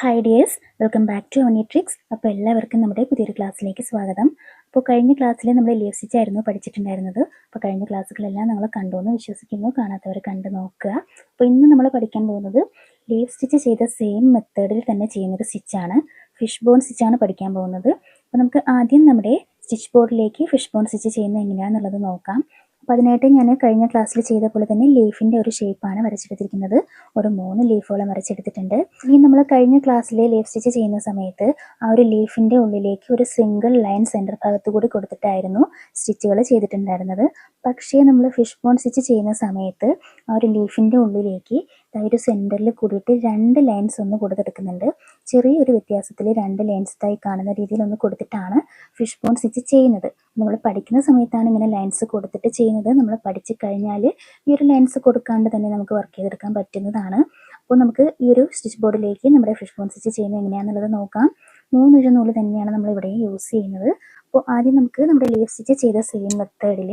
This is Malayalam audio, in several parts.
Hi dears welcome back to Oni tricks അപ്പോൾ എല്ലാവർക്കും നമ്മുടെ പുതിയൊരു ക്ലാസ്സിലേക്ക് സ്വാഗതം. അപ്പോൾ കഴിഞ്ഞ ക്ലാസ്സിൽ നമ്മൾ സ്റ്റിച്ച് ആയിരുന്നു പഠിച്ചിട്ടുണ്ടായിരുന്നത്. അപ്പോൾ കഴിഞ്ഞ ക്ലാസ്സുകളെല്ലാം നിങ്ങൾ കണ്ടു എന്ന് വിശ്വസിക്കുന്നു. കാണാത്തവർ കണ്ട് നോക്കുക. അപ്പോൾ ഇന്ന് നമ്മൾ പഠിക്കാൻ പോകുന്നത് ലീവ് സ്റ്റിച്ച് ചെയ്ത സെയിം മെത്തേഡിൽ തന്നെ ചെയ്യുന്നൊരു സ്റ്റിച്ചാണ് ഫിഷ് ബോൺ സ്റ്റിച്ചാണ് പഠിക്കാൻ പോകുന്നത്. അപ്പോൾ നമുക്ക് ആദ്യം നമ്മുടെ സ്റ്റിച്ച് ബോർഡിലേക്ക് ഫിഷ് ബോൺ സ്റ്റിച്ച് ചെയ്യുന്നത് എങ്ങനെയാണെന്നുള്ളത് നോക്കാം. അപ്പോൾ അതിനായിട്ട് ഞാൻ കഴിഞ്ഞ ക്ലാസ്സിൽ ചെയ്ത പോലെ തന്നെ ലീഫിന്റെ ഒരു ഷേപ്പാണ് വരച്ചെടുത്തിരിക്കുന്നത്. ഒരു മൂന്ന് ലീഫുകളും വരച്ചെടുത്തിട്ടുണ്ട്. ഇനി നമ്മൾ കഴിഞ്ഞ ക്ലാസ്സിലെ ലീഫ് സ്റ്റിച്ച് ചെയ്യുന്ന സമയത്ത് ആ ഒരു ലീഫിന്റെ ഉള്ളിലേക്ക് ഒരു സിംഗിൾ ലൈൻ സെന്റർ ഭാഗത്ത് കൂടി കൊടുത്തിട്ടായിരുന്നു സ്റ്റിച്ചുകൾ ചെയ്തിട്ടുണ്ടായിരുന്നത്. പക്ഷേ നമ്മൾ ഫിഷ് ബോൺ സ്റ്റിച്ച് ചെയ്യുന്ന സമയത്ത് ആ ഒരു ലീഫിന്റെ ഉള്ളിലേക്ക് ഒരു സെന്ററിൽ കൂടിയിട്ട് രണ്ട് ലൈൻസ് ഒന്ന് കൊടുത്തെടുക്കുന്നുണ്ട്. ചെറിയൊരു വ്യത്യാസത്തിൽ രണ്ട് ലൈൻസ് ആയി കാണുന്ന രീതിയിൽ ഒന്ന് കൊടുത്തിട്ടാണ് ഫിഷ് ബോൺ സ്റ്റിച്ച് ചെയ്യുന്നത്. നമ്മൾ പഠിക്കുന്ന സമയത്താണ് ഇങ്ങനെ ലൈൻസ് കൊടുത്തിട്ട് ചെയ്യുന്നത്. നമ്മൾ പഠിച്ചു കഴിഞ്ഞാൽ ഈ ഒരു ലൈൻസ് കൊടുക്കാണ്ട് തന്നെ നമുക്ക് വർക്ക് ചെയ്തെടുക്കാൻ പറ്റുന്നതാണ്. അപ്പോൾ നമുക്ക് ഈ ഒരു സ്റ്റിച്ച് ബോർഡിലേക്ക് നമ്മുടെ ഫിഷ് ബോൺ സ്റ്റിച്ച് ചെയ്യുന്നത് എങ്ങനെയാണെന്നുള്ളത് നോക്കാം. മൂന്നൊരു നൂൽ തന്നെയാണ് നമ്മൾ ഇവിടെ യൂസ് ചെയ്യുന്നത്. അപ്പോൾ ആദ്യം നമുക്ക് നമ്മുടെ ലീഫ് സ്റ്റിച്ച് ചെയ്ത സെയിം മെത്തേഡിൽ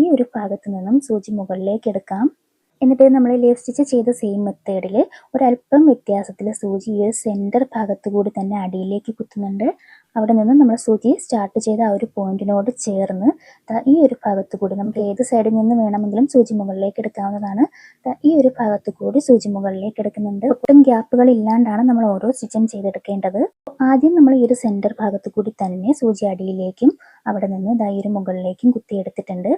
ഈ ഒരു ഭാഗത്ത് നിന്നും സൂചി മുകളിലേക്ക് എടുക്കാം. എന്നിട്ട് നമ്മൾ ലീഫ് സ്റ്റിച്ച് ചെയ്ത സെയിം മെത്തേഡിൽ ഒരല്പം വ്യത്യാസത്തിൽ സൂചി ഈ ഒരു സെന്റർ ഭാഗത്ത് കൂടി തന്നെ അടിയിലേക്ക് കുത്തുന്നുണ്ട്. അവിടെ നിന്ന് നമ്മൾ സൂചി സ്റ്റാർട്ട് ചെയ്ത ആ ഒരു പോയിന്റിനോട് ചേർന്ന് ഈ ഒരു ഭാഗത്ത് കൂടി നമുക്ക് ഏത് സൈഡിൽ നിന്ന് വേണമെങ്കിലും സൂചി മുകളിലേക്ക് എടുക്കാവുന്നതാണ്. ഈ ഒരു ഭാഗത്ത് കൂടി സൂചി മുകളിലേക്ക് എടുക്കുന്നുണ്ട്. ഒട്ടും ഗ്യാപ്പുകൾ ഇല്ലാണ്ടാണ് നമ്മൾ ഓരോ സ്റ്റിച്ചും ചെയ്തെടുക്കേണ്ടത്. ആദ്യം നമ്മൾ ഈ ഒരു സെന്റർ ഭാഗത്ത് കൂടി തന്നെ സൂചി അടിയിലേക്കും അവിടെ നിന്ന് ദാ ഒരു മുകളിലേക്കും കുത്തിയെടുത്തിട്ടുണ്ട്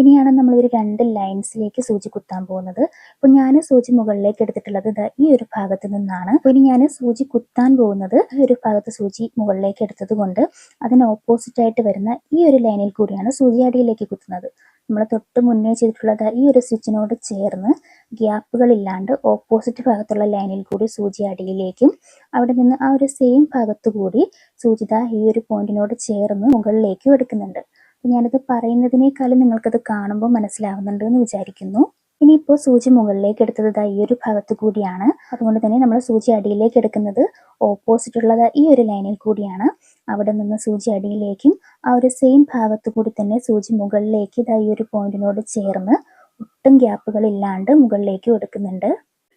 ഇനിയാണ് നമ്മൾ ഒരു രണ്ട് ലൈൻസിലേക്ക് സൂചി കുത്താൻ പോകുന്നത്. അപ്പോൾ ഞാൻ സൂചി മുകളിലേക്ക് എടുത്തിട്ടുള്ളത് ദാ ഈ ഒരു ഭാഗത്ത് നിന്നാണ്. അപ്പോൾ ഇനി ഞാൻ സൂചി കുത്താൻ പോകുന്നത് ഈ ഒരു ഭാഗത്ത് സൂചി മുകളിലേക്ക് എടുത്തത് കൊണ്ട് അതിന് ഓപ്പോസിറ്റ് ആയിട്ട് വരുന്ന ഈ ഒരു ലൈനിൽ കൂടിയാണ് സൂചി അടിയിലേക്ക് കുത്തുന്നത്. നമ്മൾ തൊട്ട് മുന്നേ ചെയ്തിട്ടുള്ളത് ഈ ഒരു സ്റ്റിച്ചിനോട് ചേർന്ന് ഗ്യാപ്പുകൾ ഇല്ലാണ്ട് ഓപ്പോസിറ്റ് ഭാഗത്തുള്ള ലൈനിൽ കൂടി സൂചി അടിയിലേക്കും അവിടെ നിന്ന് ആ ഒരു സെയിം ഭാഗത്ത് കൂടി സൂചിത ഈ ഒരു പോയിന്റിനോട് ചേർന്ന് മുകളിലേക്കും എടുക്കുന്നുണ്ട്. ഞാനിത് പറയുന്നതിനേക്കാളും നിങ്ങൾക്കത് കാണുമ്പോൾ മനസ്സിലാവുന്നുണ്ട് എന്ന് വിചാരിക്കുന്നു. ഇനിയിപ്പോൾ സൂചി മുകളിലേക്ക് എടുത്തത് ഈ ഒരു ഭാഗത്ത് കൂടിയാണ്. അതുകൊണ്ട് തന്നെ നമ്മൾ സൂചി അടിയിലേക്ക് എടുക്കുന്നത് ഓപ്പോസിറ്റ് ഉള്ളത് ഈ ഒരു ലൈനിൽ കൂടിയാണ്. അവിടെ നിന്ന് സൂചി അടിയിലേക്കും ആ ഒരു സെയിം ഭാഗത്തു കൂടി തന്നെ സൂചി മുകളിലേക്ക് ഇതാ ഈ ഒരു പോയിന്റിനോട് ചേർന്ന് ഒട്ടും ഗ്യാപ്പുകൾ ഇല്ലാണ്ട് മുകളിലേക്ക് എടുക്കുന്നുണ്ട്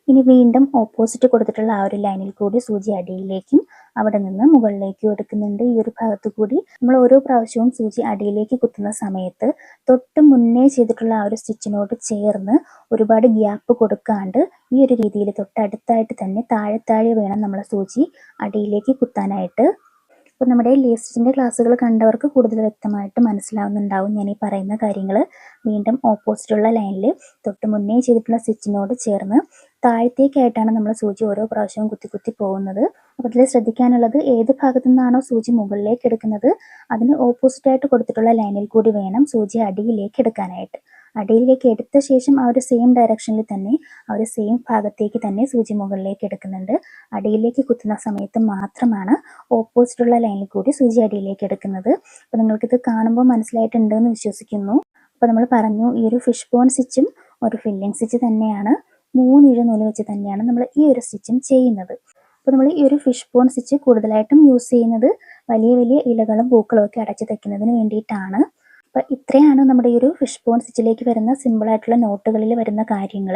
ഇനി വീണ്ടും ഓപ്പോസിറ്റ് കൊടുത്തിട്ടുള്ള ആ ഒരു ലൈനിൽ കൂടി സൂചി അടിയിലേക്കും അവിടെ നിന്ന് മുകളിലേക്കും എടുക്കുന്നുണ്ട് ഈ ഒരു ഭാഗത്ത് കൂടി നമ്മൾ ഓരോ പ്രാവശ്യവും സൂചി അടിയിലേക്ക് കുത്തുന്ന സമയത്ത് തൊട്ട് മുന്നേ ചെയ്തിട്ടുള്ള ആ ഒരു സ്റ്റിച്ചിനോട് ചേർന്ന് ഒരുപാട് ഗ്യാപ്പ് കൊടുക്കാണ്ട് ഈ ഒരു രീതിയിൽ തൊട്ടടുത്തായിട്ട് തന്നെ താഴെ താഴെ വേണം നമ്മൾ സൂചി അടിയിലേക്ക് കുത്താനായിട്ട്. അപ്പോൾ നമ്മുടെ ലിസ്റ്റിന്റെ ക്ലാസ്സുകൾ കണ്ടവർക്ക് കൂടുതൽ വ്യക്തമായിട്ട് മനസ്സിലാവുന്നുണ്ടാവും ഞാൻ ഈ പറയുന്ന കാര്യങ്ങൾ വീണ്ടും ഓപ്പോസിറ്റുള്ള ലൈനിൽ തൊട്ട് മുന്നേ ചെയ്തിട്ടുള്ള സ്റ്റിച്ചിനോട് ചേർന്ന് താഴത്തേക്കായിട്ടാണ് നമ്മൾ സൂചി ഓരോ പ്രാവശ്യവും കുത്തി കുത്തി പോകുന്നത്. അപ്പോൾ അതിൽ ശ്രദ്ധിക്കാനുള്ളത് ഏത് ഭാഗത്തു നിന്നാണോ സൂചി മുകളിലേക്ക് എടുക്കുന്നത് അതിന് ഓപ്പോസിറ്റായിട്ട് കൊടുത്തിട്ടുള്ള ലൈനിൽ കൂടി വേണം സൂചി അടിയിലേക്ക് എടുക്കാനായിട്ട്. അടിയിലേക്ക് എടുത്ത ശേഷം ആ ഒരു സെയിം ഡയറക്ഷനിൽ തന്നെ ആ ഒരു സെയിം ഭാഗത്തേക്ക് തന്നെ സൂചി മുകളിലേക്ക് എടുക്കുന്നുണ്ട്. അടിയിലേക്ക് കുത്തുന്ന സമയത്ത് മാത്രമാണ് ഓപ്പോസിറ്റുള്ള ലൈനിൽ കൂടി സൂചി അടിയിലേക്ക് എടുക്കുന്നത്. അപ്പോൾ നിങ്ങൾക്കിത് കാണുമ്പോൾ മനസ്സിലായിട്ടുണ്ട് എന്ന് വിശ്വസിക്കുന്നു. അപ്പോൾ നമ്മൾ പറഞ്ഞു ഈ ഒരു ഫിഷ് ബോൺ സ്റ്റിച്ചും ഒരു ഫില്ലിംഗ് സ്റ്റിച്ച് തന്നെയാണ്. മൂന്നിഴ നൂൽ വെച്ച് തന്നെയാണ് നമ്മൾ ഈ ഒരു സ്റ്റിച്ചും ചെയ്യുന്നത്. അപ്പോൾ നമ്മൾ ഈ ഒരു ഫിഷ് ബോൺ സ്റ്റിച്ച് കൂടുതലായിട്ടും യൂസ് ചെയ്യുന്നത് വലിയ വലിയ ഇലകളും പൂക്കളും ഒക്കെ അടച്ചു തയ്ക്കുന്നതിന് വേണ്ടിയിട്ടാണ്. അപ്പോൾ ഇത്രയാണ് നമ്മുടെ ഈ ഒരു ഫിഷ് ബോൺ സ്റ്റിച്ചിലേക്ക് വരുന്ന സിമ്പിൾ ആയിട്ടുള്ള നോട്ടുകളിൽ വരുന്ന കാര്യങ്ങൾ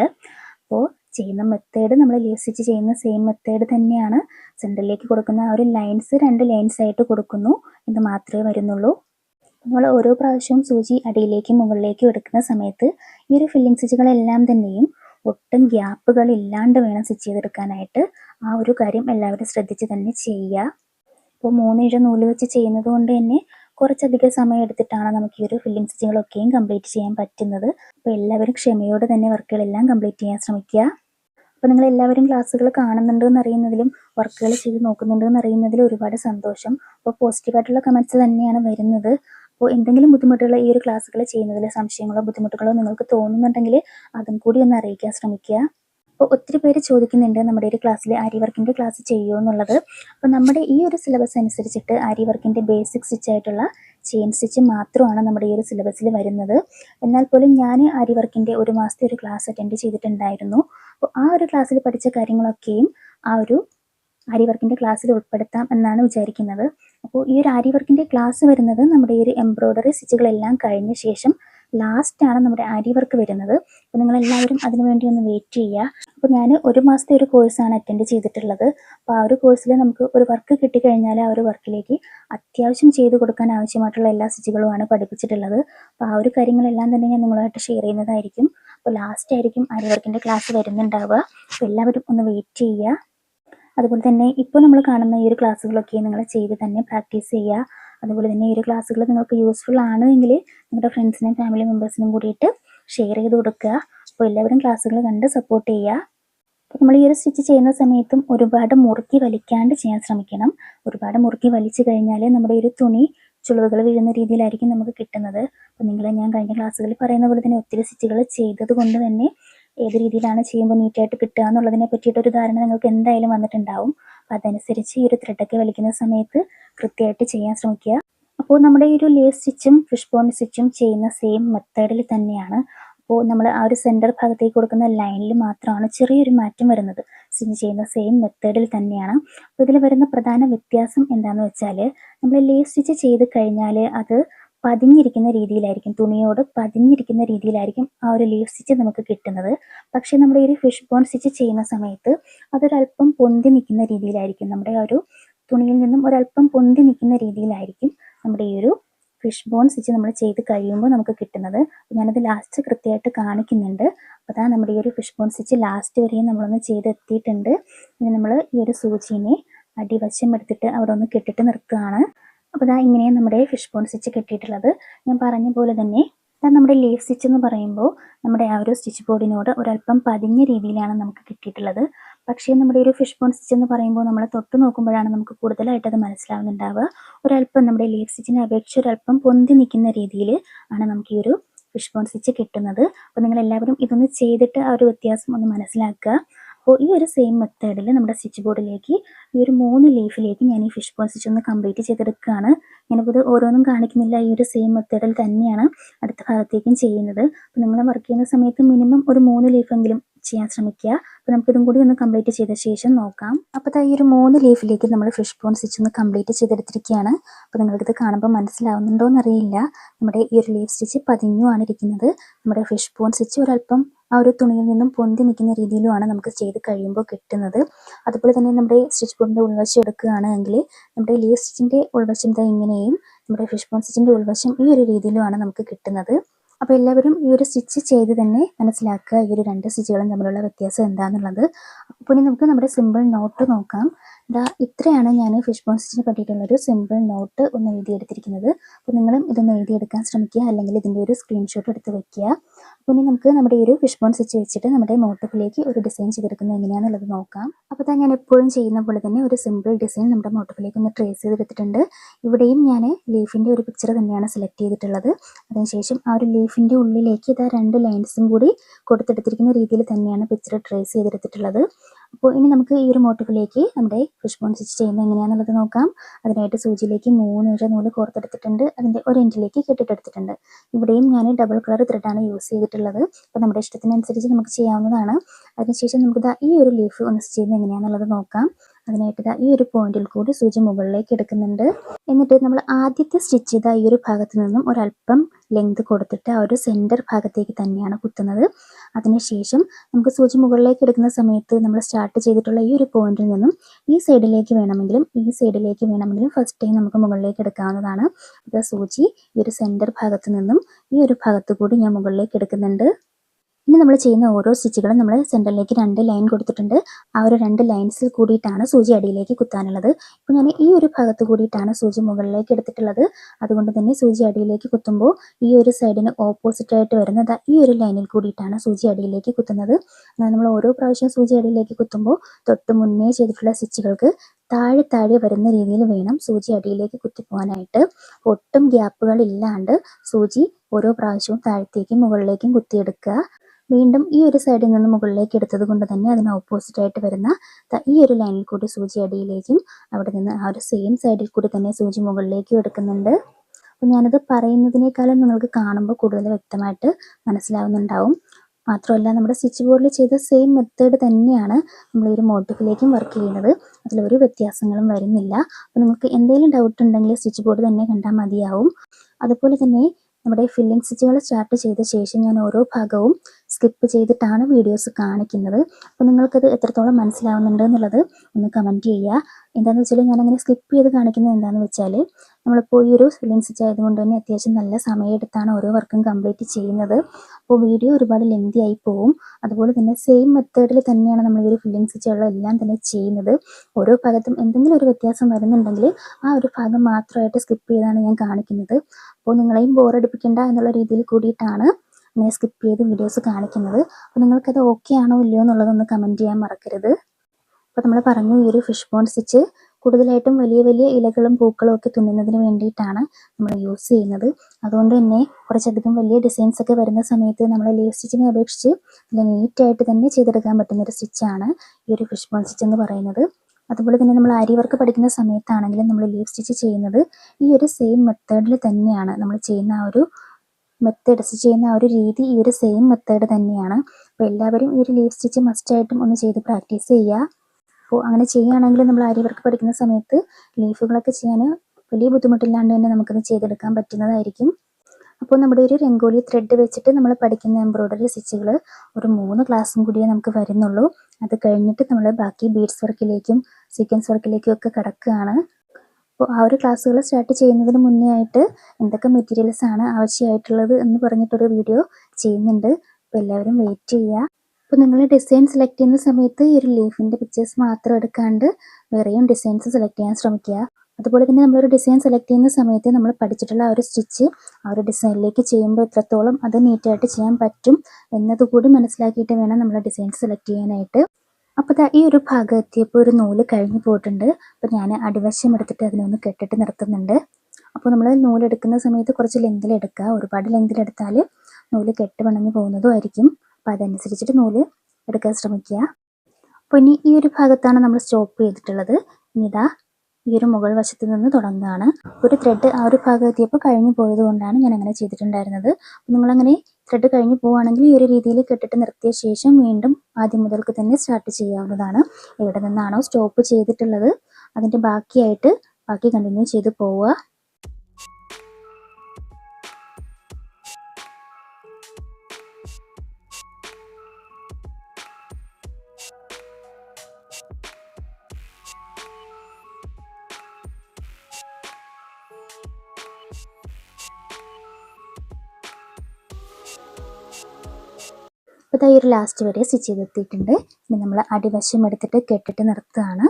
അപ്പോൾ ചെയ്യുന്ന മെത്തേഡ് നമ്മൾ ലീവ് സ്റ്റിച്ച് ചെയ്യുന്ന സെയിം മെത്തേഡ് തന്നെയാണ് സെന്ററിലേക്ക് കൊടുക്കുന്ന ആ ഒരു ലൈൻസ് രണ്ട് ലൈൻസ് ആയിട്ട് കൊടുക്കുന്നു എന്ന് മാത്രമേ വരുന്നുള്ളൂ. നമ്മൾ ഓരോ പ്രാവശ്യവും സൂചി അടിയിലേക്കും മുകളിലേക്കും എടുക്കുന്ന സമയത്ത് ഈ ഒരു ഫില്ലിംഗ് സ്റ്റിച്ചുകളെല്ലാം തന്നെയും ഒട്ടും ഗ്യാപ്പുകൾ ഇല്ലാണ്ട് വേണം സ്റ്റിച്ച് ചെയ്തെടുക്കാനായിട്ട് ആ ഒരു കാര്യം എല്ലാവരും ശ്രദ്ധിച്ച് തന്നെ ചെയ്യുക. ഇപ്പോൾ മൂന്നിഴ നൂൽ വെച്ച് ചെയ്യുന്നത് കൊണ്ട് തന്നെ കുറച്ചധികം സമയം എടുത്തിട്ടാണ് നമുക്ക് ഈ ഒരു ഫില്ലിംഗ് സ്റ്റിച്ചുകളൊക്കെയും കംപ്ലീറ്റ് ചെയ്യാൻ പറ്റുന്നത്. അപ്പോൾ എല്ലാവരും ക്ഷമയോടെ തന്നെ വർക്കുകളെല്ലാം കംപ്ലീറ്റ് ചെയ്യാൻ ശ്രമിക്കുക. അപ്പോൾ നിങ്ങൾ എല്ലാവരും ക്ലാസ്സുകൾ കാണുന്നുണ്ടെന്ന് എന്നറിയുന്നതിലും വർക്കുകൾ ചെയ്ത് നോക്കുന്നുണ്ടെന്ന് എന്നറിയുന്നതിലും ഒരുപാട് സന്തോഷം. അപ്പോൾ പോസിറ്റീവായിട്ടുള്ള കമൻസ് തന്നെയാണ് വരുന്നത്. അപ്പോൾ എന്തെങ്കിലും ബുദ്ധിമുട്ടുകൾ ഈ ഒരു ക്ലാസ്സുകൾ ചെയ്യുന്നതിൽ സംശയങ്ങളോ ബുദ്ധിമുട്ടുകളോ നിങ്ങൾക്ക് തോന്നുന്നുണ്ടെങ്കിൽ അതും കൂടി ഒന്ന് അറിയിക്കാൻ ശ്രമിക്കുക. അപ്പോൾ ഒത്തിരി പേര് ചോദിക്കുന്നുണ്ട് നമ്മുടെ ഒരു ക്ലാസ്സിൽ ആരി വർക്കിന്റെ ക്ലാസ് ചെയ്യുമോ എന്നുള്ളത്. അപ്പോൾ നമ്മുടെ ഈ ഒരു സിലബസ് അനുസരിച്ചിട്ട് ആരി വർക്കിന്റെ ബേസിക് സ്റ്റിച്ച് ആയിട്ടുള്ള ചെയിൻ സ്റ്റിച്ച് മാത്രമാണ് നമ്മുടെ ഈ ഒരു സിലബസിൽ വരുന്നത്. എന്നാൽ പോലും ഞാൻ ആരി വർക്കിന്റെ ഒരു മാസത്തെ ഒരു ക്ലാസ് അറ്റൻഡ് ചെയ്തിട്ടുണ്ടായിരുന്നു. അപ്പോൾ ആ ഒരു ക്ലാസ്സിൽ പഠിച്ച കാര്യങ്ങളൊക്കെയും ആ ഒരു ആരി വർക്കിന്റെ ക്ലാസ്സിൽ ഉൾപ്പെടുത്താം എന്നാണ് വിചാരിക്കുന്നത്. അപ്പോൾ ഈ ഒരു ആരി വർക്കിന്റെ ക്ലാസ് വരുന്നത് നമ്മുടെ ഈ ഒരു എംബ്രോയ്ഡറി സ്റ്റിച്ചുകളെല്ലാം കഴിഞ്ഞ ശേഷം ലാസ്റ്റാണ് നമ്മുടെ ആരി വർക്ക് വരുന്നത്. അപ്പോൾ നിങ്ങളെല്ലാവരും അതിനു വേണ്ടി ഒന്ന് വെയിറ്റ് ചെയ്യുക. അപ്പോൾ ഞാൻ ഒരു മാസത്തെ ഒരു കോഴ്സാണ് അറ്റൻഡ് ചെയ്തിട്ടുള്ളത്. അപ്പോൾ ആ ഒരു കോഴ്സിൽ നമുക്ക് ഒരു വർക്ക് കിട്ടിക്കഴിഞ്ഞാൽ ആ ഒരു വർക്കിലേക്ക് അത്യാവശ്യം ചെയ്ത് കൊടുക്കാൻ ആവശ്യമായിട്ടുള്ള എല്ലാ സ്റ്റിച്ചുകളുമാണ് പഠിപ്പിച്ചിട്ടുള്ളത്. അപ്പോൾ ആ ഒരു കാര്യങ്ങളെല്ലാം തന്നെ ഞാൻ നിങ്ങളുമായിട്ട് ഷെയർ ചെയ്യുന്നതായിരിക്കും. അപ്പോൾ ലാസ്റ്റ് ആയിരിക്കും ആരി വർക്കിന്റെ ക്ലാസ് വരുന്നുണ്ടാവുക. അപ്പോൾ എല്ലാവരും ഒന്ന് വെയിറ്റ് ചെയ്യുക. അതുപോലെ തന്നെ ഇപ്പോൾ നമ്മൾ കാണുന്ന ഈ ഒരു ക്ലാസ്സുകളൊക്കെ നിങ്ങൾ ചെയ്ത് തന്നെ പ്രാക്ടീസ് ചെയ്യുക. അതുപോലെ തന്നെ ഈ ഒരു ക്ലാസ്സുകൾ നിങ്ങൾക്ക് യൂസ്ഫുൾ ആണ് എങ്കിൽ നിങ്ങളുടെ ഫ്രണ്ട്സിനും ഫാമിലി മെമ്പേഴ്സിനും കൂടിയിട്ട് ഷെയർ ചെയ്ത് കൊടുക്കുക. അപ്പോൾ എല്ലാവരും ക്ലാസ്സുകൾ കണ്ട് സപ്പോർട്ട് ചെയ്യുക. അപ്പോൾ നമ്മൾ ഈ ഒരു സ്റ്റിച്ച് ചെയ്യുന്ന സമയത്തും ഒരുപാട് മുറുക്കി വലിക്കാണ്ട് ചെയ്യാൻ ശ്രമിക്കണം. ഒരുപാട് മുറുക്കി വലിച്ചു കഴിഞ്ഞാൽ നമ്മുടെ ഒരു തുണി ചുളിവുകൾ വീഴുന്ന രീതിയിലായിരിക്കും നമുക്ക് കിട്ടുന്നത്. അപ്പോൾ നിങ്ങൾ ഞാൻ കഴിഞ്ഞ ക്ലാസ്സുകളിൽ പറയുന്ന പോലെ തന്നെ ഒത്തിരി സ്റ്റിച്ചുകൾ ചെയ്തത് കൊണ്ട് തന്നെ ഏത് രീതിയിലാണ് ചെയ്യുമ്പോൾ നീറ്റായിട്ട് കിട്ടുക എന്നുള്ളതിനെ പറ്റിയിട്ടൊരു ധാരണ നിങ്ങൾക്ക് എന്തായാലും വന്നിട്ടുണ്ടാവും. അപ്പോൾ അതനുസരിച്ച് ഈ ഒരു ത്രെഡൊക്കെ വലിക്കുന്ന സമയത്ത് കൃത്യമായിട്ട് ചെയ്യാൻ ശ്രമിക്കുക. അപ്പോൾ നമ്മുടെ ഈ ഒരു ലേസ് സ്റ്റിച്ചും ഫിഷ് ബോൺ സ്റ്റിച്ചും ചെയ്യുന്ന സെയിം മെത്തേഡിൽ തന്നെയാണ്. അപ്പോൾ നമ്മൾ ആ ഒരു സെന്റർ ഭാഗത്തേക്ക് കൊടുക്കുന്ന ലൈനിൽ മാത്രമാണ് ചെറിയൊരു മാറ്റം വരുന്നത്. സ്റ്റിച്ച് ചെയ്യുന്ന സെയിം മെത്തേഡിൽ തന്നെയാണ്. അപ്പോൾ ഇതിൽ വരുന്ന പ്രധാന വ്യത്യാസം എന്താണെന്ന് വെച്ചാൽ നമ്മൾ ലേസ് സ്റ്റിച്ച് ചെയ്ത് കഴിഞ്ഞാൽ അത് പതിഞ്ഞിരിക്കുന്ന രീതിയിലായിരിക്കും തുണിയോട് പതിഞ്ഞിരിക്കുന്ന രീതിയിലായിരിക്കും ആ ഒരു ലീഫ് സ്റ്റിച്ച് നമുക്ക് കിട്ടുന്നത്. പക്ഷേ നമ്മുടെ ഈ ഒരു ഫിഷ് ബോൺ സ്റ്റിച്ച് ചെയ്യുന്ന സമയത്ത് അതൊരല്പം പൊന്തി നിൽക്കുന്ന രീതിയിലായിരിക്കും. നമ്മുടെ ആ ഒരു തുണിയിൽ നിന്നും ഒരല്പം പൊന്തി നിൽക്കുന്ന രീതിയിലായിരിക്കും നമ്മുടെ ഈ ഒരു ഫിഷ് ബോൺ സ്റ്റിച്ച് നമ്മൾ ചെയ്ത് കഴിയുമ്പോൾ നമുക്ക് കിട്ടുന്നത്. ഞാനത് ലാസ്റ്റ് കൃത്യമായിട്ട് കാണിക്കുന്നുണ്ട്. അപ്പോൾ അതാ നമ്മുടെ ഈ ഒരു ഫിഷ് ബോൺ സ്റ്റിച്ച് ലാസ്റ്റ് വരെയും നമ്മളൊന്ന് ചെയ്തെത്തിയിട്ടുണ്ട്. ഇനി നമ്മൾ ഈ ഒരു സൂചിനെ അടിവശം എടുത്തിട്ട് അവിടെ ഒന്ന് കെട്ടിട്ട് നിർത്തുകയാണ്. അപ്പോൾ ഇതാ ഇങ്ങനെയാണ് നമ്മുടെ ഫിഷ് ബോൺ സ്റ്റിച്ച് കെട്ടിയിട്ടുള്ളത്. ഞാൻ പറഞ്ഞ പോലെ തന്നെ ഇതാ നമ്മുടെ ലീഫ് സ്റ്റിച്ച് എന്ന് പറയുമ്പോൾ നമ്മുടെ ആ ഒരു സ്റ്റിച്ച് ബോർഡിനോട് ഒരല്പം പതിഞ്ഞ രീതിയിലാണ് നമുക്ക് കിട്ടിയിട്ടുള്ളത്. പക്ഷേ നമ്മുടെ ഒരു ഫിഷ് ബോൺ സ്റ്റിച്ച് എന്ന് പറയുമ്പോൾ നമ്മൾ തൊട്ട് നോക്കുമ്പോഴാണ് നമുക്ക് കൂടുതലായിട്ട് അത് മനസ്സിലാവുന്നുണ്ടാവുക. ഒരല്പം നമ്മുടെ ലീഫ് സ്റ്റിച്ചിനെ അപേക്ഷിച്ച് ഒരല്പം പൊന്തി നിൽക്കുന്ന രീതിയിൽ ആണ് നമുക്ക് ഈ ഒരു ഫിഷ് ബോൺ സ്റ്റിച്ച് കിട്ടുന്നത്. അപ്പോൾ നിങ്ങൾ എല്ലാവരും ഇതൊന്ന് ചെയ്തിട്ട് ആ ഒരു വ്യത്യാസം ഒന്ന് മനസ്സിലാക്കുക. അപ്പോൾ ഈ ഒരു സെയിം മെത്തേഡിൽ നമ്മുടെ സ്റ്റിച്ച് ബോർഡിലേക്ക് ഈ ഒരു മൂന്ന് ലീഫിലേക്ക് ഞാൻ ഈ ഫിഷ് ബോൺ സ്റ്റിച്ച് ഒന്ന് കംപ്ലീറ്റ് ചെയ്തെടുക്കുകയാണ് ഞാനിപ്പോൾ ഓരോന്നും കാണിക്കുന്നില്ല. ഈ ഒരു സെയിം മെത്തേഡിൽ തന്നെയാണ് അടുത്ത ഭാഗത്തേക്കും ചെയ്യുന്നത്. അപ്പോൾ നിങ്ങൾ വർക്ക് ചെയ്യുന്ന സമയത്ത് മിനിമം ഒരു മൂന്ന് ലീഫെങ്കിലും ചെയ്യാൻ ശ്രമിക്കുക. അപ്പോൾ നമുക്കിതും കൂടി ഒന്ന് കംപ്ലീറ്റ് ചെയ്ത ശേഷം നോക്കാം. അപ്പോൾ ഈ ഒരു മൂന്ന് ലീഫിലേക്ക് നമ്മൾ ഫിഷ് ബോൺ സ്റ്റിച്ച് ഒന്ന് കംപ്ലീറ്റ് ചെയ്തെടുത്തിരിക്കുകയാണ്. അപ്പോൾ നിങ്ങൾക്കിത് കാണുമ്പോൾ മനസ്സിലാവുന്നുണ്ടോ എന്നറിയില്ല നമ്മുടെ ഈ ഒരു ലീഫ് സ്റ്റിച്ച് പതിഞ്ഞുമാണ് ഇരിക്കുന്നത്. നമ്മുടെ ഫിഷ് ബോൺ സ്റ്റിച്ച് ഒരല്പം ആ ഒരു തുണിയിൽ നിന്നും പൊന്തി നിൽക്കുന്ന രീതിയിലുമാണ് നമുക്ക് ചെയ്ത് കഴിയുമ്പോൾ കിട്ടുന്നത്. അതുപോലെ തന്നെ നമ്മുടെ സ്റ്റിച്ച് ബോർഡിന്റെ ഉൾവശം എടുക്കുകയാണെങ്കിൽ നമ്മുടെ ലീഫ് സ്റ്റിച്ചിന്റെ ഉൾവശം ഇതാ ഇങ്ങനെയും നമ്മുടെ ഫിഷ് ബോൺ സ്റ്റിച്ചിന്റെ ഉൾവശം ഈ ഒരു രീതിയിലുമാണ് നമുക്ക് കിട്ടുന്നത്. അപ്പോൾ എല്ലാവരും ഈ ഒരു സ്റ്റിച്ച് ചെയ്ത് തന്നെ മനസ്സിലാക്കുക ഈ ഒരു രണ്ട് സ്റ്റിച്ചുകളും തമ്മിലുള്ള വ്യത്യാസം എന്താണെന്നുള്ളത്. അപ്പോൾ ഇനി നമുക്ക് നമ്മുടെ സിമ്പിൾ നോട്ട് നോക്കാം. ഇതാ ഇത്രയാണ് ഞാൻ ഫിഷ് ബോൺ സ്റ്റിച്ചിനെ പറ്റിയിട്ടുള്ളൊരു സിമ്പിൾ നോട്ട് ഒന്ന് എഴുതിയെടുത്തിരിക്കുന്നത്. അപ്പോൾ നിങ്ങളും ഇതൊന്ന് എഴുതിയെടുക്കാൻ ശ്രമിക്കുക അല്ലെങ്കിൽ ഇതിന്റെ ഒരു സ്ക്രീൻഷോട്ട് എടുത്ത് അപ്പോൾ ഇനി നമുക്ക് നമ്മുടെ ഈ ഒരു ഫിഷ് ബോൺ സ്റ്റിച്ച് വെച്ചിട്ട് നമ്മുടെ മോട്ടോപ്പിലേക്ക് ഒരു ഡിസൈൻ ചെയ്തെടുക്കുന്നത് എങ്ങനെയാണെന്നുള്ളത് നോക്കാം. അപ്പോൾ തന്നെ ഞാൻ എപ്പോഴും ചെയ്യുന്ന പോലെ തന്നെ ഒരു സിമ്പിൾ ഡിസൈൻ നമ്മുടെ മോട്ടോപ്പിലേക്ക് ഒന്ന് ട്രേസ് ചെയ്തെടുത്തിട്ടുണ്ട്. ഇവിടെയും ഞാൻ ലീഫിന്റെ ഒരു പിക്ചർ തന്നെയാണ് സെലക്ട് ചെയ്തിട്ടുള്ളത്. അതിനുശേഷം ആ ഒരു ലീഫിന്റെ ഉള്ളിലേക്ക് ഇതാ രണ്ട് ലൈൻസും കൂടി കൊടുത്തെടുത്തിരിക്കുന്ന രീതിയിൽ തന്നെയാണ് പിക്ചർ ട്രേസ് ചെയ്തെടുത്തിട്ടുള്ളത്. അപ്പോൾ ഇനി നമുക്ക് ഈ ഒരു മോട്ടിഫിലേക്ക് നമ്മുടെ ഫിഷ് സ്റ്റിച്ച് ചെയ്യുന്നത് എങ്ങനെയാണെന്നുള്ളത് നോക്കാം. അതിനായിട്ട് സൂചിയിലേക്ക് മൂന്ന് ഇഴ നൂൽ കോർത്തെടുത്തിട്ടുണ്ട്. അതിന്റെ ഒരു എൻഡിലേക്ക് കെട്ടിട്ടെടുത്തിട്ടുണ്ട് ഇവിടെയും ഞാൻ ഡബിൾ കളർ ത്രെഡാണ് യൂസ് ചെയ്തിട്ടുള്ളത്. അപ്പോൾ നമ്മുടെ ഇഷ്ടത്തിനനുസരിച്ച് നമുക്ക് ചെയ്യാവുന്നതാണ്. അതിനുശേഷം നമുക്ക് ഈ ഒരു ലീഫ് ഒന്ന് സ്റ്റിച്ച് ചെയ്യുന്നത് എങ്ങനെയാണെന്നുള്ളത് നോക്കാം. അതിനായിട്ട് ഈ ഒരു പോയിന്റിൽ കൂടി സൂചി മുകളിലേക്ക് എടുക്കുന്നുണ്ട്. എന്നിട്ട് നമ്മൾ ആദ്യത്തെ സ്റ്റിച്ച് ചെയ്ത ഈ ഒരു ഭാഗത്ത് നിന്നും ഒരല്പം ലെങ്ത് കൊടുത്തിട്ട് ആ ഒരു സെന്റർ ഭാഗത്തേക്ക് തന്നെയാണ് കുത്തുന്നത്. അതിനുശേഷം നമുക്ക് സൂചി മുകളിലേക്ക് എടുക്കുന്ന സമയത്ത് നമ്മൾ സ്റ്റാർട്ട് ചെയ്തിട്ടുള്ള ഈ ഒരു പോയിന്റിൽ നിന്നും ഈ സൈഡിലേക്ക് വേണമെങ്കിലും ഈ സൈഡിലേക്ക് വേണമെങ്കിലും ഫസ്റ്റ് ടൈം നമുക്ക് മുകളിലേക്ക് എടുക്കാവുന്നതാണ്. ഇത് സൂചി ഈ ഒരു സെന്റർ ഭാഗത്ത് നിന്നും ഈ ഒരു ഭാഗത്ത് കൂടി ഞാൻ മുകളിലേക്ക് എടുക്കുന്നുണ്ട്. ഇനി നമ്മൾ ചെയ്യുന്ന ഓരോ സ്റ്റിച്ചുകളും നമ്മൾ സെന്ററിലേക്ക് രണ്ട് ലൈൻ കൊടുത്തിട്ടുണ്ട്. ആ ഒരു രണ്ട് ലൈൻസിൽ കൂടിയിട്ടാണ് സൂചി അടിയിലേക്ക് കുത്താനുള്ളത്. ഇപ്പോൾ ഞാൻ ഈ ഒരു ഭാഗത്ത് കൂടിയിട്ടാണ് സൂചി മുകളിലേക്ക് എടുത്തിട്ടുള്ളത്. അതുകൊണ്ട് തന്നെ സൂചി അടിയിലേക്ക് കുത്തുമ്പോൾ ഈ ഒരു സൈഡിന് ഓപ്പോസിറ്റ് ആയിട്ട് വരുന്നത് ഈ ഒരു ലൈനിൽ കൂടിയിട്ടാണ് സൂചി അടിയിലേക്ക് കുത്തുന്നത്. നമ്മൾ ഓരോ പ്രാവശ്യം സൂചി അടിയിലേക്ക് കുത്തുമ്പോൾ തൊട്ട് മുന്നേ ചെയ്തിട്ടുള്ള സ്റ്റിച്ചുകൾക്ക് താഴെ താഴെ വരുന്ന രീതിയിൽ വേണം സൂചി അടിയിലേക്ക് കുത്തിപ്പോകാനായിട്ട് ഒട്ടും ഗ്യാപ്പുകൾ ഇല്ലാണ്ട് സൂചി ഓരോ പ്രാവശ്യവും താഴത്തേക്കും മുകളിലേക്കും കുത്തിയെടുക്കുക. വീണ്ടും ഈ ഒരു സൈഡിൽ നിന്ന് മുകളിലേക്ക് എടുത്തത് കൊണ്ട് തന്നെ അതിന് ഓപ്പോസിറ്റ് ആയിട്ട് വരുന്ന ഈ ഒരു ലൈനിൽ കൂടി സൂചി അടിയിലേക്കും അവിടെ നിന്ന് ആ ഒരു സെയിം സൈഡിൽ കൂടി തന്നെ സൂചി മുകളിലേക്കും എടുക്കുന്നുണ്ട്. അപ്പം ഞാനത് പറയുന്നതിനേക്കാളും നിങ്ങൾക്ക് കാണുമ്പോൾ കൂടുതൽ വ്യക്തമായിട്ട് മനസ്സിലാവുന്നുണ്ടാവും. മാത്രമല്ല നമ്മുടെ സ്വിച്ച് ബോർഡിൽ ചെയ്ത സെയിം മെത്തേഡ് തന്നെയാണ് നമ്മൾ ഈ ഒരു മോട്ടിഫിലേക്കും വർക്ക് ചെയ്യുന്നത്. അതിലൊരു വ്യത്യാസങ്ങളും വരുന്നില്ല. അപ്പോൾ നിങ്ങൾക്ക് എന്തെങ്കിലും ഡൗട്ട് ഉണ്ടെങ്കിൽ സ്വിച്ച് ബോർഡ് തന്നെ കണ്ടാൽ മതിയാവും. അതുപോലെ തന്നെ നമ്മുടെ ഫില്ലിംഗ് സ്റ്റിച്ചുകൾ സ്റ്റാർട്ട് ചെയ്ത ശേഷം ഞാൻ ഓരോ ഭാഗവും സ്കിപ്പ് ചെയ്തിട്ടാണ് വീഡിയോസ് കാണിക്കുന്നത്. അപ്പോൾ നിങ്ങൾക്കത് എത്രത്തോളം മനസ്സിലാവുന്നുണ്ട് എന്നുള്ളത് ഒന്ന് കമന്റ് ചെയ്യുക. എന്താണെന്ന് വെച്ചാൽ ഞാനങ്ങനെ സ്കിപ്പ് ചെയ്ത് കാണിക്കുന്നത് എന്താണെന്ന് വെച്ചാൽ നമ്മളിപ്പോൾ ഈ ഒരു സ്റ്റിച്ച് ആയതുകൊണ്ട് തന്നെ അത്യാവശ്യം നല്ല സമയമെടുത്താണ് ഓരോ വർക്കും കംപ്ലീറ്റ് ചെയ്യുന്നത്. അപ്പോൾ വീഡിയോ ഒരുപാട് ലെങ്തി ആയി പോവും. അതുപോലെ തന്നെ സെയിം മെത്തേഡിൽ തന്നെയാണ് നമ്മൾ ഈ ഒരു ഫില്ലിംഗ് സ്റ്റിച്ചുകളെല്ലാം തന്നെ ചെയ്യുന്നത്. ഓരോ ഭാഗത്തും എന്തെങ്കിലും ഒരു വ്യത്യാസം വരുന്നുണ്ടെങ്കിൽ ആ ഒരു ഭാഗം മാത്രമായിട്ട് സ്കിപ്പ് ചെയ്താണ് ഞാൻ കാണിക്കുന്നത്. അപ്പോൾ നിങ്ങളെയും ബോറടിപ്പിക്കേണ്ട എന്നുള്ള രീതിയിൽ കൂടിയിട്ടാണ് ഇങ്ങനെ സ്കിപ്പ് ചെയ്ത് വീഡിയോസ് കാണിക്കുന്നത്. അപ്പോൾ നിങ്ങൾക്കത് ഓക്കെ ആണോ ഇല്ലയോ എന്നുള്ളതൊന്ന് കമന്റ് ചെയ്യാൻ മറക്കരുത്. അപ്പോൾ നമ്മൾ പറഞ്ഞു ഈ ഒരു ഫിഷ് ബോൺ സ്റ്റിച്ച് കൂടുതലായിട്ടും വലിയ വലിയ ഇലകളും പൂക്കളും ഒക്കെ തുന്നുന്നതിന് വേണ്ടിയിട്ടാണ് നമ്മൾ യൂസ് ചെയ്യുന്നത്. അതുകൊണ്ട് തന്നെ കുറച്ചധികം വലിയ ഡിസൈൻസ് ഒക്കെ വരുന്ന സമയത്ത് നമ്മൾ ലീവ് സ്റ്റിച്ചിനെ അപേക്ഷിച്ച് നല്ല നീറ്റായിട്ട് തന്നെ ചെയ്തെടുക്കാൻ പറ്റുന്ന ഒരു സ്റ്റിച്ചാണ് ഈ ഒരു ഫിഷ് ബോൺ സ്റ്റിച്ച് എന്ന് പറയുന്നത്. അതുപോലെ തന്നെ നമ്മൾ അരി വർക്ക് പഠിക്കുന്ന സമയത്താണെങ്കിലും നമ്മൾ ലീവ് സ്റ്റിച്ച് ചെയ്യുന്നത് ഈ ഒരു സെയിം മെത്തേഡിൽ തന്നെയാണ് നമ്മൾ ചെയ്യുന്ന ആ ഒരു മെത്തേഡ് സ്റ്റിച്ച് ചെയ്യുന്ന ആ ഒരു രീതി ഈ ഒരു സെയിം മെത്തേഡ് തന്നെയാണ്. അപ്പോൾ എല്ലാവരും ഈ ഒരു ലീവ് സ്റ്റിച്ച് മസ്റ്റായിട്ടും ഒന്ന് ചെയ്ത് പ്രാക്ടീസ് ചെയ്യുക. അപ്പോൾ അങ്ങനെ ചെയ്യുകയാണെങ്കിൽ നമ്മൾ അരി വർക്ക് പഠിക്കുന്ന സമയത്ത് ലീഫുകളൊക്കെ ചെയ്യാൻ വലിയ ബുദ്ധിമുട്ടില്ലാണ്ട് തന്നെ നമുക്കത് ചെയ്തെടുക്കാൻ പറ്റുന്നതായിരിക്കും. അപ്പോൾ നമ്മുടെ ഒരു രംഗോലി ത്രെഡ് വെച്ചിട്ട് നമ്മൾ പഠിക്കുന്ന എംബ്രോയ്ഡറി സ്റ്റിച്ചുകൾ ഒരു മൂന്ന് ക്ലാസ്സും കൂടിയേ നമുക്ക് വരുന്നുള്ളൂ. അത് കഴിഞ്ഞിട്ട് നമ്മൾ ബാക്കി ബീഡ്സ് വർക്കിലേക്കും സീക്വൻസ് വർക്കിലേക്കും ഒക്കെ കിടക്കുകയാണ്. അപ്പോൾ ആ ഒരു ക്ലാസ്സുകൾ സ്റ്റാർട്ട് ചെയ്യുന്നതിന് മുന്നേ ആയിട്ട് എന്തൊക്കെ മെറ്റീരിയൽസ് ആണ് ആവശ്യമായിട്ടുള്ളത് എന്ന് പറഞ്ഞിട്ടൊരു വീഡിയോ ചെയ്യുന്നുണ്ട്. അപ്പോൾ എല്ലാവരും വെയിറ്റ് ചെയ്യുക. അപ്പോൾ നിങ്ങൾ ഡിസൈൻ സെലക്ട് ചെയ്യുന്ന സമയത്ത് ഈ ഒരു ലീഫിന്റെ പിക്ചേഴ്സ് മാത്രം എടുക്കാണ്ട് വേറെയും ഡിസൈൻസ് സെലക്ട് ചെയ്യാൻ ശ്രമിക്കുക. അതുപോലെ തന്നെ നമ്മളൊരു ഡിസൈൻ സെലക്ട് ചെയ്യുന്ന സമയത്ത് നമ്മൾ പഠിച്ചിട്ടുള്ള ആ ഒരു സ്റ്റിച്ച് ആ ഒരു ഡിസൈനിലേക്ക് ചെയ്യുമ്പോൾ എത്രത്തോളം അത് നീറ്റായിട്ട് ചെയ്യാൻ പറ്റും എന്നതുകൂടി മനസ്സിലാക്കിയിട്ട് വേണം നമ്മൾ ഡിസൈൻ സെലക്ട് ചെയ്യാനായിട്ട്. അപ്പോൾ ദാ ഈ ഒരു ഭാഗം എത്തിയപ്പോൾ ഒരു നൂൽ കഴിഞ്ഞു പോയിട്ടുണ്ട്. അപ്പോൾ ഞാൻ അടിവശം എടുത്തിട്ട് അതിനൊന്ന് കെട്ടിട്ട് നിർത്തുന്നുണ്ട്. അപ്പോൾ നമ്മൾ നൂലെടുക്കുന്ന സമയത്ത് കുറച്ച് ലെങ്തിൽ എടുക്കുക ഒരുപാട് ലെങ്തിൽ എടുത്താൽ നൂൽ കെട്ട് പണഞ്ഞു പോകുന്നതും ആയിരിക്കും. അപ്പോൾ അതനുസരിച്ചിട്ട് നൂൽ എടുക്കാൻ ശ്രമിക്കുക. അപ്പോൾ ഇനി ഈ ഒരു ഭാഗത്താണ് നമ്മൾ സ്റ്റോപ്പ് ചെയ്തിട്ടുള്ളത്. ഇനി ഇതാ ഈ ഒരു മുകൾ വശത്ത് നിന്ന് തുടങ്ങുകയാണ്. ഒരു ത്രെഡ് ആ ഒരു ഭാഗം എത്തിയപ്പോൾ കഴിഞ്ഞു പോയത് കൊണ്ടാണ് ഞാൻ അങ്ങനെ ചെയ്തിട്ടുണ്ടായിരുന്നത്. അപ്പോൾ നിങ്ങളങ്ങനെ ത്രെഡ് കഴിഞ്ഞ് പോവുകയാണെങ്കിൽ ഈ ഒരു രീതിയിൽ കെട്ടിട്ട് നിർത്തിയ ശേഷം വീണ്ടും ആദ്യം മുതൽക്ക് തന്നെ സ്റ്റാർട്ട് ചെയ്യാവുന്നതാണ്. എവിടെ നിന്നാണോ സ്റ്റോപ്പ് ചെയ്തിട്ടുള്ളത്. അതിന്റെ ബാക്കിയായിട്ട് ബാക്കി കണ്ടിന്യൂ ചെയ്ത് പോവുക. അപ്പോൾ ഈ ഒരു ലാസ്റ്റ് വരെ സ്റ്റിച്ച് ചെയ്തെത്തിയിട്ടുണ്ട്. ഇനി നമ്മൾ അടിവശം എടുത്തിട്ട് കെട്ടിട്ട് നിർത്തുകയാണ്.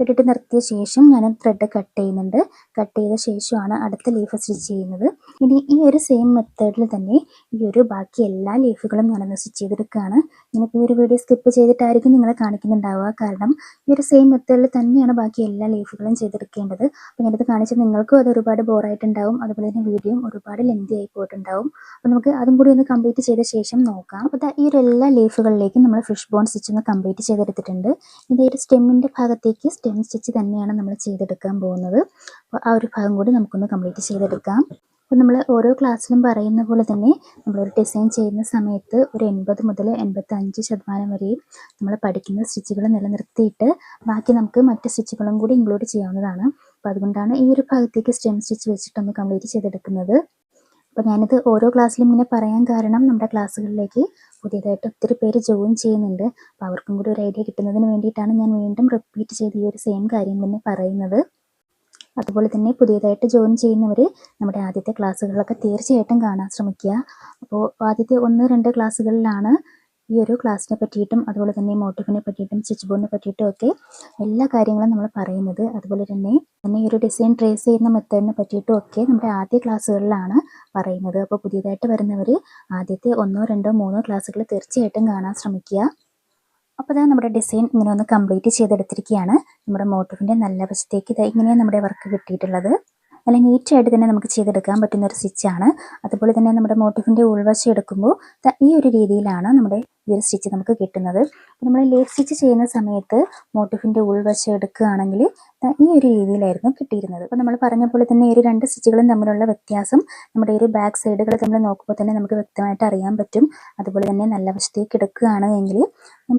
കെട്ടിട്ട് നിർത്തിയ ശേഷം ഞാൻ ത്രെഡ് കട്ട് ചെയ്യുന്നുണ്ട്. കട്ട് ചെയ്ത ശേഷമാണ് അടുത്ത ലീഫ് സ്റ്റിച്ച് ചെയ്യുന്നത്. ഇനി ഈ ഒരു സെയിം മെത്തേഡിൽ തന്നെ ഈ ഒരു ബാക്കി എല്ലാ ലീഫുകളും ഞാനൊന്ന് സ്റ്റിച്ച് ചെയ്തെടുക്കുകയാണ്. ഞാനിപ്പോൾ ഈ ഒരു വീഡിയോ സ്കിപ്പ് ചെയ്തിട്ടായിരിക്കും നിങ്ങളെ കാണിക്കുന്നുണ്ടാവുക. കാരണം ഈ ഒരു സെയിം മെത്തേഡിൽ തന്നെയാണ് ബാക്കി എല്ലാ ലീഫുകളും ചെയ്തെടുക്കേണ്ടത്. അപ്പോൾ ഞാനത് കാണിച്ചാൽ നിങ്ങൾക്കും അത് ഒരുപാട് ബോറായിട്ടുണ്ടാവും അതുപോലെ തന്നെ വീഡിയോയും ഒരുപാട് ലെങ്തി ആയി പോയിട്ടുണ്ടാവും. അപ്പോൾ നമുക്ക് അതും കൂടി ഒന്ന് കംപ്ലീറ്റ് ചെയ്ത ശേഷം നോക്കാം. അപ്പോൾ ഈ ഒരു എല്ലാ ലീഫുകളിലേക്കും നമ്മൾ ഫിഷ് ബോൺ സ്റ്റിച്ച് ഒന്ന് കംപ്ലീറ്റ് ചെയ്തെടുത്തിട്ടുണ്ട്. ഇത് ഒരു സ്റ്റെമ്മിന്റെ ഭാഗത്തേക്ക് സ്റ്റിച്ച് തന്നെയാണ് നമ്മൾ ചെയ്തെടുക്കാൻ പോകുന്നത്. അപ്പോൾ ആ ഒരു ഭാഗം കൂടി നമുക്കൊന്ന് കംപ്ലീറ്റ് ചെയ്തെടുക്കാം. അപ്പോൾ നമ്മൾ ഓരോ ക്ലാസ്സിലും പറയുന്ന പോലെ തന്നെ നമ്മളൊരു ഡിസൈൻ ചെയ്യുന്ന സമയത്ത് ഒരു എൺപത് മുതൽ എൺപത്തഞ്ച് ശതമാനം വരെയും നമ്മൾ പഠിക്കുന്ന സ്റ്റിച്ചുകൾ നിലനിർത്തിയിട്ട് ബാക്കി നമുക്ക് മറ്റ് സ്റ്റിച്ചുകളും കൂടി ഇൻക്ലൂഡ് ചെയ്യാവുന്നതാണ്. അപ്പോൾ അതുകൊണ്ടാണ് ഈ ഒരു ഭാഗത്തേക്ക് സ്റ്റെം സ്റ്റിച്ച് വെച്ചിട്ടൊന്ന് കംപ്ലീറ്റ് ചെയ്തെടുക്കുന്നത്. അപ്പോൾ ഞാനിത് ഓരോ ക്ലാസ്സിലും ഇങ്ങനെ പറയാൻ കാരണം നമ്മുടെ ക്ലാസ്സുകളിലേക്ക് പുതിയതായിട്ട് ഒത്തിരി പേര് ജോയിൻ ചെയ്യുന്നുണ്ട്. അപ്പോൾ അവർക്കും കൂടി ഒരു ഐഡിയ കിട്ടുന്നതിന് വേണ്ടിയിട്ടാണ് ഞാൻ വീണ്ടും റിപ്പീറ്റ് ചെയ്ത് ഈ ഒരു സെയിം കാര്യം തന്നെ പറയുന്നത്. അതുപോലെ തന്നെ പുതിയതായിട്ട് ജോയിൻ ചെയ്യുന്നവർ നമ്മുടെ ആദ്യത്തെ ക്ലാസ്സുകളൊക്കെ തീർച്ചയായിട്ടും കാണാൻ ശ്രമിക്കുക. അപ്പോൾ ആദ്യത്തെ ഒന്ന് രണ്ട് ക്ലാസ്സുകളിലാണ് ഈ ഒരു ക്ലാസ്സിനെ പറ്റിയിട്ടും അതുപോലെ തന്നെ മോട്ടീഫിനെ പറ്റിയിട്ടും സ്റ്റിച്ച് ബോർഡിനെ പറ്റിയിട്ടും ഒക്കെ എല്ലാ കാര്യങ്ങളും നമ്മൾ പറയുന്നത്. അതുപോലെ തന്നെ തന്നെ ഈ ഒരു ഡിസൈൻ ട്രേസ് ചെയ്യുന്ന മെത്തേഡിനെ പറ്റിയിട്ടും ഒക്കെ നമ്മുടെ ആദ്യ ക്ലാസ്സുകളിലാണ് പറയുന്നത്. അപ്പോൾ പുതിയതായിട്ട് വരുന്നവർ ആദ്യത്തെ ഒന്നോ രണ്ടോ മൂന്നോ ക്ലാസ്സുകൾ തീർച്ചയായിട്ടും കാണാൻ ശ്രമിക്കുക. അപ്പോൾ ഇതാ നമ്മുടെ ഡിസൈൻ ഇങ്ങനെ ഒന്ന് കംപ്ലീറ്റ് ചെയ്തെടുത്തിരിക്കുകയാണ്. നമ്മുടെ മോട്ടീവിന്റെ നല്ല വശത്തേക്ക് ഇതാ ഇങ്ങനെയാണ് നമ്മുടെ വർക്ക് കിട്ടിയിട്ടുള്ളത്. നല്ല നീറ്റായിട്ട് തന്നെ നമുക്ക് ചെയ്തെടുക്കാൻ പറ്റുന്ന ഒരു സ്റ്റിച്ചാണ് അതുപോലെ തന്നെ നമ്മുടെ മോട്ടീഫിന്റെ ഉൾവശം എടുക്കുമ്പോൾ ഈ ഒരു രീതിയിലാണ് നമ്മുടെ ഈ ഒരു സ്റ്റിച്ച് നമുക്ക് കിട്ടുന്നത്. നമ്മൾ ലേസ് സ്റ്റിച്ച് ചെയ്യുന്ന സമയത്ത് മോട്ടിഫിന്റെ ഉൾവശം എടുക്കുകയാണെങ്കിൽ ഈ ഒരു രീതിയിലായിരുന്നു കിട്ടിയിരുന്നത്. അപ്പോൾ നമ്മൾ പറഞ്ഞ പോലെ തന്നെ ഈ ഒരു രണ്ട് സ്റ്റിച്ചുകളും തമ്മിലുള്ള വ്യത്യാസം നമ്മുടെ ഒരു ബാക്ക് സൈഡുകൾ നമ്മൾ നോക്കുമ്പോൾ തന്നെ നമുക്ക് വ്യക്തമായിട്ട് അറിയാൻ പറ്റും. അതുപോലെ തന്നെ നല്ല വശത്തേക്ക് എടുക്കുകയാണ് എങ്കിൽ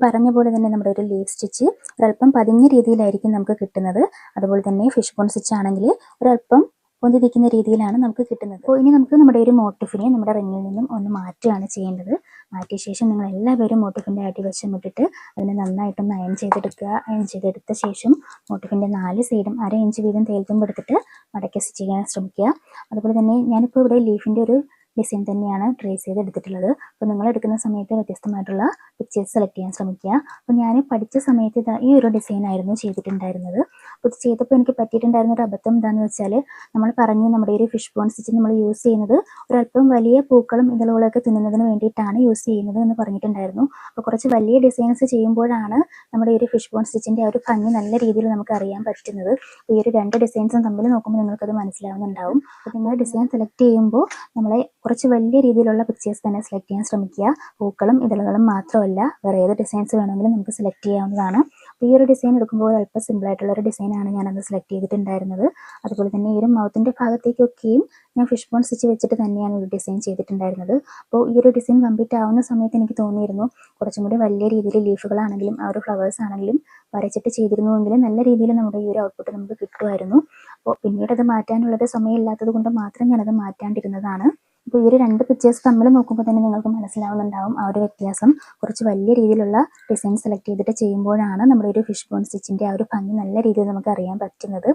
പറഞ്ഞ പോലെ തന്നെ നമ്മുടെ ഒരു ലീഫ് സ്റ്റിച്ച് ഒരല്പം പതിഞ്ഞ രീതിയിലായിരിക്കും നമുക്ക് കിട്ടുന്നത്. അതുപോലെ തന്നെ ഫിഷ് ബോൺ സ്റ്റിച്ച് ആണെങ്കിൽ ഒരല്പം പൊന്തി നിൽക്കുന്ന രീതിയിലാണ് നമുക്ക് കിട്ടുന്നത്. അപ്പോൾ ഇനി നമുക്ക് നമ്മുടെ ഒരു മോട്ടിഫിനെ നമ്മുടെ റിങ്ങിൽ നിന്നും ഒന്ന് മാറ്റുകയാണ് ചെയ്യേണ്ടത്. മാറ്റിയ ശേഷം നിങ്ങൾ എല്ലാവരും മോട്ടിഫിന്റെ അടിവശം ഇട്ടിട്ട് അതിനെ നന്നായിട്ടൊന്ന് അയൺ ചെയ്തെടുക്കുക. അയൺ ചെയ്തെടുത്ത ശേഷം മോട്ടിഫിന്റെ നാല് സൈഡും അര ഇഞ്ച് വീതം തേൽത്തും എടുത്തിട്ട് മടക്കി ചെയ്യാൻ ശ്രമിക്കുക. അതുപോലെ തന്നെ ഞാനിപ്പോൾ ഇവിടെ ലീഫിന്റെ ഒരു ഡിസൈൻ തന്നെയാണ് ട്രേസ് ചെയ്ത് എടുത്തിട്ടുള്ളത്. അപ്പോൾ നിങ്ങൾ എടുക്കുന്ന സമയത്ത് വ്യത്യസ്തമായിട്ടുള്ള പിക്ചേഴ്സ് സെലക്ട് ചെയ്യാൻ ശ്രമിക്കുക. അപ്പോൾ ഞാൻ പഠിച്ച സമയത്ത് ഈ ഒരു ഡിസൈൻ ആയിരുന്നു ചെയ്തിട്ടുണ്ടായിരുന്നത്. അപ്പോൾ ചെയ്തപ്പോൾ എനിക്ക് പറ്റിയിട്ടുണ്ടായിരുന്ന ഒരു അബദ്ധം എന്താണെന്ന് വെച്ചാൽ നമ്മൾ പറഞ്ഞു നമ്മുടെ ഒരു ഫിഷ് ബോൺ സ്റ്റിച്ച് നമ്മൾ യൂസ് ചെയ്യുന്നത് ഒരല്പം വലിയ പൂക്കളും ഇതളുകളൊക്കെ തിന്നുന്നതിന് വേണ്ടിയിട്ടാണ് യൂസ് ചെയ്യുന്നത് എന്ന് പറഞ്ഞിട്ടുണ്ടായിരുന്നു. അപ്പോൾ കുറച്ച് വലിയ ഡിസൈൻസ് ചെയ്യുമ്പോഴാണ് നമ്മുടെ ഒരു ഫിഷ് ബോൺ സ്റ്റിച്ചിന്റെ ഒരു ഭംഗി നല്ല രീതിയിൽ നമുക്ക് അറിയാൻ പറ്റുന്നത്. ഈ ഒരു രണ്ട് ഡിസൈൻസും തമ്മിൽ നോക്കുമ്പോൾ നിങ്ങൾക്കത് മനസ്സിലാവുന്നുണ്ടാവും. അപ്പോൾ നിങ്ങൾ ഡിസൈൻ സെലക്ട് ചെയ്യുമ്പോൾ നമ്മളെ കുറച്ച് വലിയ രീതിയിലുള്ള പിക്ചേഴ്സ് തന്നെ സെലക്ട് ചെയ്യാൻ ശ്രമിക്കുക. പൂക്കളും ഇതളുകളും മാത്രമല്ല വേറെ ഏത് ഡിസൈൻസ് വേണമെങ്കിലും നമുക്ക് സെലക്ട് ചെയ്യാവുന്നതാണ്. അപ്പോൾ ഈ ഒരു ഡിസൈൻ എടുക്കുമ്പോൾ അല്പം സിമ്പിൾ ആയിട്ടുള്ള ഒരു ഡിസൈനാണ് ഞാനത് സെലക്ട് ചെയ്തിട്ടുണ്ടായിരുന്നത്. അതുപോലെ തന്നെ ഈ ഒരു മൗത്തിന്റെ ഭാഗത്തേക്കൊക്കെയും ഞാൻ ഫിഷ് ബോൺ സ്റ്റിച്ച് വെച്ചിട്ട് തന്നെയാണ് ഒരു ഡിസൈൻ ചെയ്തിട്ടുണ്ടായിരുന്നത്. അപ്പോൾ ഈ ഒരു ഡിസൈൻ കംപ്ലീറ്റ് ആവുന്ന സമയത്ത് എനിക്ക് തോന്നിയിരുന്നു കുറച്ചും കൂടി വലിയ രീതിയിൽ ലീഫുകളാണെങ്കിലും ആ ഒരു ഫ്ലവേഴ്സ് ആണെങ്കിലും വരച്ചിട്ട് ചെയ്തിരുന്നുവെങ്കിൽ നല്ല രീതിയിൽ നമ്മുടെ ഈ ഒരു ഔട്ട്പുട്ട് നമുക്ക് കിട്ടുമായിരുന്നു. അപ്പോൾ പിന്നീട് അത് മാറ്റാനുള്ളത് സമയമില്ലാത്തത് കൊണ്ട് മാത്രം ഞാനത് മാറ്റാണ്ടിരുന്നതാണ്. അപ്പോൾ ഒരു രണ്ട് പിക്ചേഴ്സ് തമ്മിൽ നോക്കുമ്പോൾ തന്നെ നിങ്ങൾക്ക് മനസ്സിലാവുന്നുണ്ടാവും ആ ഒരു വ്യത്യാസം. കുറച്ച് വലിയ രീതിയിലുള്ള ഡിസൈൻ സെലക്ട് ചെയ്തിട്ട് ചെയ്യുമ്പോഴാണ് നമ്മുടെ ഒരു ഫിഷ് ബോൺ സ്റ്റിച്ചിന്റെ ആ ഒരു ഭംഗി നല്ല രീതിയിൽ നമുക്ക് അറിയാൻ പറ്റുന്നത്.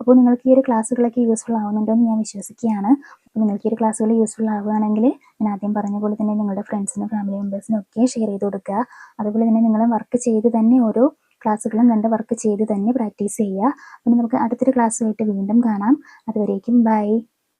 അപ്പോൾ നിങ്ങൾക്ക് ഈ ഒരു ക്ലാസ്സുകളൊക്കെ യൂസ്ഫുൾ ആവുന്നുണ്ടോ എന്ന് ഞാൻ വിശ്വസിക്കുകയാണ്. അപ്പോൾ നിങ്ങൾക്ക് ഈ ഒരു ക്ലാസ്സുകൾ യൂസ്ഫുൾ ആവുകയാണെങ്കിൽ ഞാൻ ആദ്യം പറഞ്ഞ പോലെ തന്നെ നിങ്ങളുടെ ഫ്രണ്ട്സിനും ഫാമിലി മെമ്പേഴ്സിനും ഒക്കെ ഷെയർ ചെയ്ത് കൊടുക്കുക. അതുപോലെ തന്നെ നിങ്ങൾ വർക്ക് ചെയ്ത് തന്നെ ഓരോ ക്ലാസ്സുകളും കണ്ട് വർക്ക് ചെയ്ത് തന്നെ പ്രാക്ടീസ് ചെയ്യുക. പിന്നെ നമുക്ക് അടുത്തൊരു ക്ലാസ്സുമായിട്ട് വീണ്ടും കാണാം. അതുവരേക്കും ബൈ